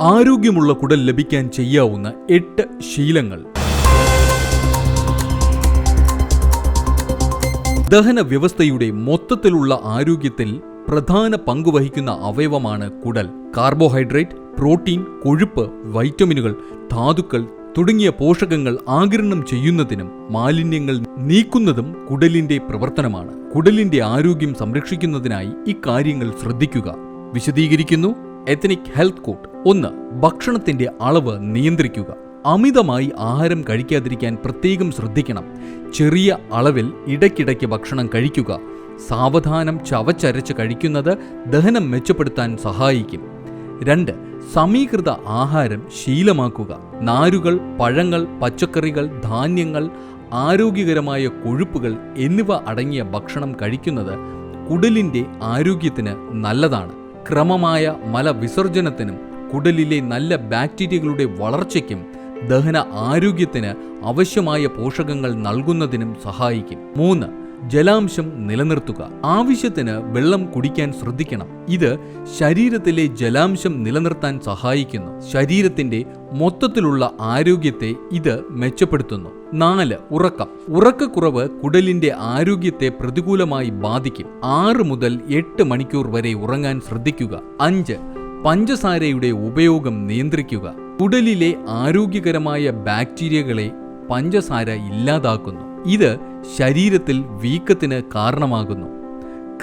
ആരോഗ്യമുള്ള കുടൽ ലഭിക്കാൻ ചെയ്യാവുന്ന എട്ട് ശീലങ്ങൾ. ദഹന വ്യവസ്ഥയുടെ മൊത്തത്തിലുള്ള ആരോഗ്യത്തിൽ പ്രധാന പങ്കുവഹിക്കുന്ന അവയവമാണ് കുടൽ. കാർബോഹൈഡ്രേറ്റ് പ്രോട്ടീൻ കൊഴുപ്പ് വൈറ്റമിനുകൾ ധാതുക്കൾ തുടങ്ങിയ പോഷകങ്ങൾ ആകിരണം ചെയ്യുന്നതിനും മാലിന്യങ്ങൾ നീക്കുന്നതും കുടലിന്റെ പ്രവർത്തനമാണ്. കുടലിന്റെ ആരോഗ്യം സംരക്ഷിക്കുന്നതിനായി ഇക്കാര്യങ്ങൾ ശ്രദ്ധിക്കുക. വിശദീകരിക്കുന്നു. എത്തനിക് ഹെൽത്ത് കോട്ട് ഒന്ന് ഭക്ഷണത്തിന്റെ അളവ് നിയന്ത്രിക്കുക. അമിതമായി ആഹാരം കഴിക്കാതിരിക്കാൻ പ്രത്യേകം ശ്രദ്ധിക്കണം. ചെറിയ അളവിൽ ഇടയ്ക്കിടയ്ക്ക് ഭക്ഷണം കഴിക്കുക. സാവധാനം ചവച്ചരച്ച് കഴിക്കുന്നത് ദഹനം മെച്ചപ്പെടുത്താൻ സഹായിക്കും. രണ്ട് സമീകൃത ആഹാരം ശീലമാക്കുക. നാരുകൾ പഴങ്ങൾ പച്ചക്കറികൾ ധാന്യങ്ങൾ ആരോഗ്യകരമായ കൊഴുപ്പുകൾ എന്നിവ അടങ്ങിയ ഭക്ഷണം കഴിക്കുന്നത് കുടലിന്റെ ആരോഗ്യത്തിന് നല്ലതാണ്. ക്രമമായ മലവിസർജനത്തിനും കുടലിലെ നല്ല ബാക്ടീരിയകളുടെ വളർച്ചയ്ക്കും ദഹന ആരോഗ്യത്തിന് ആവശ്യമായ പോഷകങ്ങൾ നൽകുന്നതിനും സഹായിക്കും. മൂന്ന് ജലാംശം നിലനിർത്തുക. ആവശ്യത്തിന് വെള്ളം കുടിക്കാൻ ശ്രദ്ധിക്കണം. ഇത് ശരീരത്തിലെ ജലാംശം നിലനിർത്താൻ സഹായിക്കുന്നു. ശരീരത്തിന്റെ മൊത്തത്തിലുള്ള ആരോഗ്യത്തെ ഇത് മെച്ചപ്പെടുത്തുന്നു. നാല് ഉറക്കം. ഉറക്കക്കുറവ് കുടലിന്റെ ആരോഗ്യത്തെ പ്രതികൂലമായി ബാധിക്കും. ആറ് മുതൽ എട്ട് മണിക്കൂർ വരെ ഉറങ്ങാൻ ശ്രദ്ധിക്കുക. അഞ്ച് പഞ്ചസാരയുടെ ഉപയോഗം നിയന്ത്രിക്കുക. കുടലിലെ ആരോഗ്യകരമായ ബാക്ടീരിയകളെ പഞ്ചസാര ഇല്ലാതാക്കുന്നു. ഇത് ശരീരത്തിൽ വീക്കത്തിന് കാരണമാകുന്നു.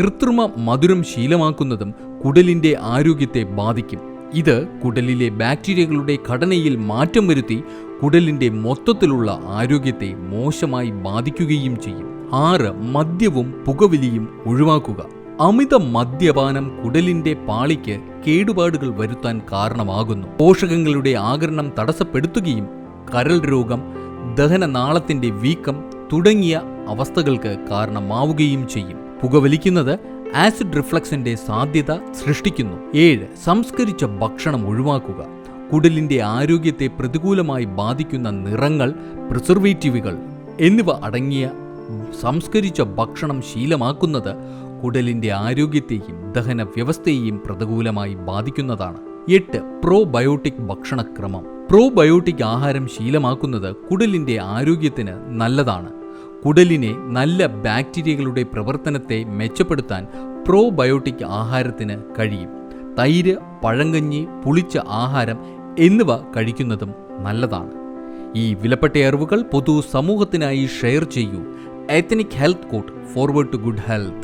കൃത്രിമ മധുരം ശീലമാക്കുന്നതും കുടലിന്റെ ആരോഗ്യത്തെ ബാധിക്കും. ഇത് കുടലിലെ ബാക്ടീരിയകളുടെ ഘടനയിൽ മാറ്റം വരുത്തി കുടലിന്റെ മൊത്തത്തിലുള്ള ആരോഗ്യത്തെ മോശമായി ബാധിക്കുകയും ചെയ്യും. ആറ് മദ്യവും പുകവലിയും ഒഴിവാക്കുക. അമിത മദ്യപാനം കുടലിന്റെ പാളിക്ക് കേടുപാടുകൾ വരുത്താൻ കാരണമാകുന്നു. പോഷകങ്ങളുടെ ആകരണം തടസ്സപ്പെടുത്തുകയും കരൾ രോഗം ദഹനനാളത്തിന്റെ വീക്കം തുടങ്ങിയ അവസ്ഥകൾക്ക് കാരണമാവുകയും ചെയ്യും. പുകവലിക്കുന്നത് ആസിഡ് റിഫ്ലക്സിന്റെ സാധ്യത സൃഷ്ടിക്കുന്നു. ഏഴ് സംസ്കരിച്ച ഭക്ഷണം ഒഴിവാക്കുക. കുടലിന്റെ ആരോഗ്യത്തെ പ്രതികൂലമായി ബാധിക്കുന്ന നിറങ്ങൾ പ്രിസർവേറ്റീവുകൾ എന്നിവ അടങ്ങിയ സംസ്കരിച്ച ഭക്ഷണം ശീലമാക്കുന്നത് കുടലിന്റെ ആരോഗ്യത്തെയും ദഹന വ്യവസ്ഥയെയും പ്രതികൂലമായി ബാധിക്കുന്നതാണ്. എട്ട് പ്രോബയോട്ടിക് ഭക്ഷണക്രമം. പ്രോബയോട്ടിക് ആഹാരം ശീലമാക്കുന്നത് കുടലിന്റെ ആരോഗ്യത്തിന് നല്ലതാണ്. കുടലിനെ നല്ല ബാക്ടീരിയകളുടെ പ്രവർത്തനത്തെ മെച്ചപ്പെടുത്താൻ പ്രോബയോട്ടിക് ആഹാരത്തിന് കഴിയും. തൈര് പഴങ്കഞ്ഞി പുളിച്ച ആഹാരം എന്നിവ കഴിക്കുന്നതും നല്ലതാണ്. ഈ വിലപ്പെട്ട അറിവുകൾ പൊതു സമൂഹത്തിനായി ഷെയർ ചെയ്യൂ. Ethnic health code forward to good health